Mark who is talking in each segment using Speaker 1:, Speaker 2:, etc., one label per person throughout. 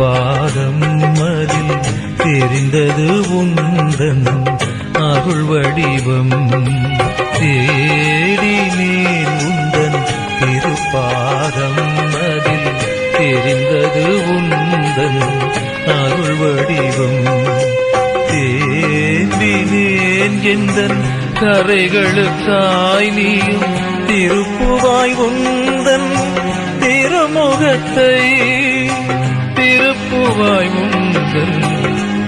Speaker 1: பாதம் அதில் தெரிந்தது உந்தன் அருள் வடிவம். தேடினேன் உந்தன் திருப்பாதம் அதில் தெரிந்தது உந்தன் அருள் வடிவம். தேம்பினேன் எந்தன் கரைகளுக்காய் நீயும் திருப்புவாய் உந்தன் திருமுகத்தை திருப்புவாய் உங்கள்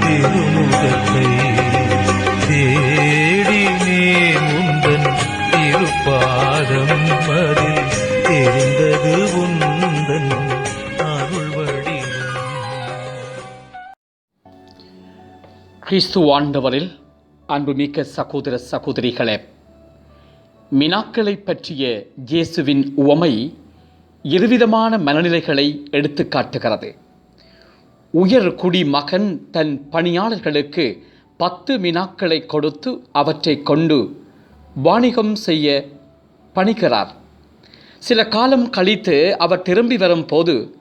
Speaker 1: திருமுகத்தை தேடினேன் முந்தன் திருப்பாதம் அதில் தெரிந்தது உந்தன் அருள்
Speaker 2: கிறிஸ்து ஆண்டவரில் அன்புமிக்க சகோதர சகோதரிகளே மினாக்களை பற்றிய இயேசுவின் உவமை இருவிதமான மனநிலைகளை எடுத்து காட்டுகிறது. உயர்குடி மகன் தன் பணியாளர்களுக்கு பத்து மினாக்களை கொடுத்து அவற்றை கொண்டு வாணிகம் செய்ய பணிக்கிறார் சில காலம் கழித்து அவர் திரும்பி வரும் போது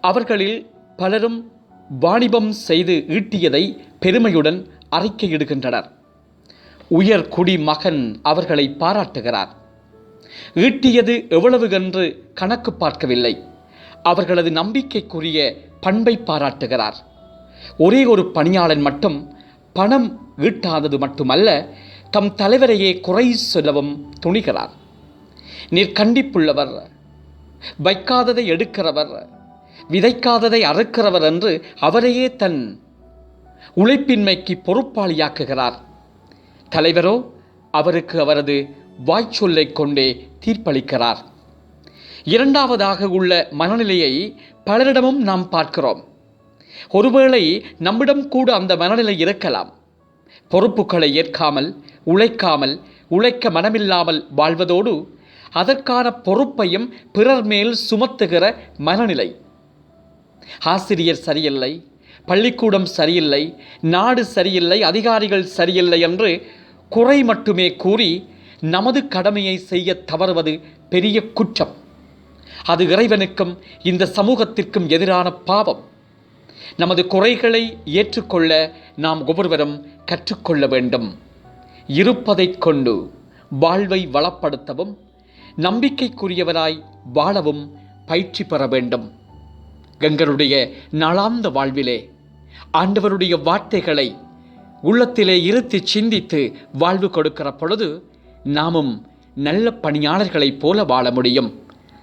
Speaker 2: அவர்களில் பலரும் வாணிபம் செய்து ஈட்டியதை பெருமையுடன் அறிக்கையிடுகின்றனர். உயர்குடி மகன் அவர்களை பாராட்டுகிறார். ஈட்டியது எவ்வளவு என்று கணக்கு பார்க்கவில்லை. அவர்களது நம்பிக்கைக்குரிய பண்பை பாராட்டுகிறார். ஒரே ஒரு பணியாளன் மட்டும் பணம் ஈட்டாதது மட்டுமல்ல தம் தலைவரையே குறை சொல்லவும் துணிகிறார். நீர் கண்டிப்புள்ளவர் வைக்காததை எடுக்கிறவர் விதைக்காததை அறுக்கிறவர் என்று அவரையே தன் உழைப்பின்மைக்கு பொறுப்பாளியாக்குகிறார். தலைவரோ அவருக்கு அவரது வாய்ச்சொல்லைக் கொண்டே தீர்ப்பளிக்கிறார். இரண்டாவதாக உள்ள மனநிலையை பலரிடமும் நாம் பார்க்கிறோம். ஒருவேளை நம்மிடம் கூட அந்த மனநிலை இருக்கலாம். பொறுப்புகளை ஏற்காமல் உழைக்காமல் உழைக்க மனமில்லாமல் வாழ்வதோடு அதற்கான பொறுப்பையும் பிறர் மேல் சுமத்துகிற மனநிலை. ஆசிரியர் சரியில்லை பள்ளிக்கூடம் சரியில்லை நாடு சரியில்லை அதிகாரிகள் சரியில்லை என்று குறை மட்டுமே கூறி நமது கடமையை செய்ய தவறுவது பெரிய குற்றம். அது இறைவனுக்கும் இந்த சமூகத்திற்கும் எதிரான பாவம். நமது குறைகளை ஏற்றுக்கொள்ள நாம் ஒவ்வொருவரும் கற்றுக்கொள்ள வேண்டும். இருப்பதைக் கொண்டு வாழ்வை வளப்படுத்தவும் நம்பிக்கைக்குரியவராய் வாழவும் பயிற்சி பெற வேண்டும். எங்களுடைய நாளாந்த வாழ்விலே ஆண்டவருடைய வார்த்தைகளை உள்ளத்திலே இருத்தி சிந்தித்து வாழ்வு கொடுக்கிற பொழுது நாமும் நல்ல பணியாளர்களைப் போல வாழ முடியும்.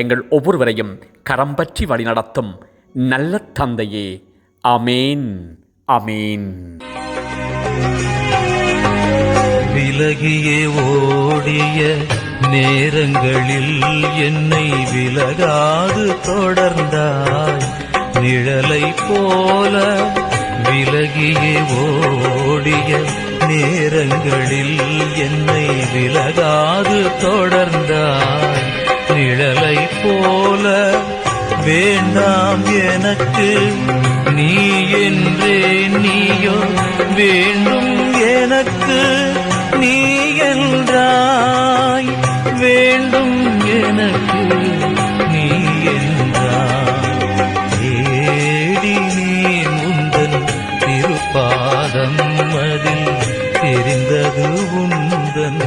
Speaker 2: எங்கள் ஒவ்வொருவரையும் கரம் பற்றி வழிநடத்தும் நல்ல தந்தையே. அமேன் அமேன்
Speaker 1: விலகியே ஓடிய நேரங்களில் என்னை விலகாது தொடர்ந்தாய். நிழலை போல விலகியே ஓடிய நேரங்களில் என்னை விலகாது தொடர்ந்தாய். மாறிழலை போல வேண்டாம் எனக்கு. நீ என்றே நீயோ வேண்டும் எனக்கு. நீ என்றாய் வேண்டும் எனக்கு. நீ என்றாய் தேடினேன் உந்தன் திருப்பாதம் அதில் தெரிந்தது உந்தன்.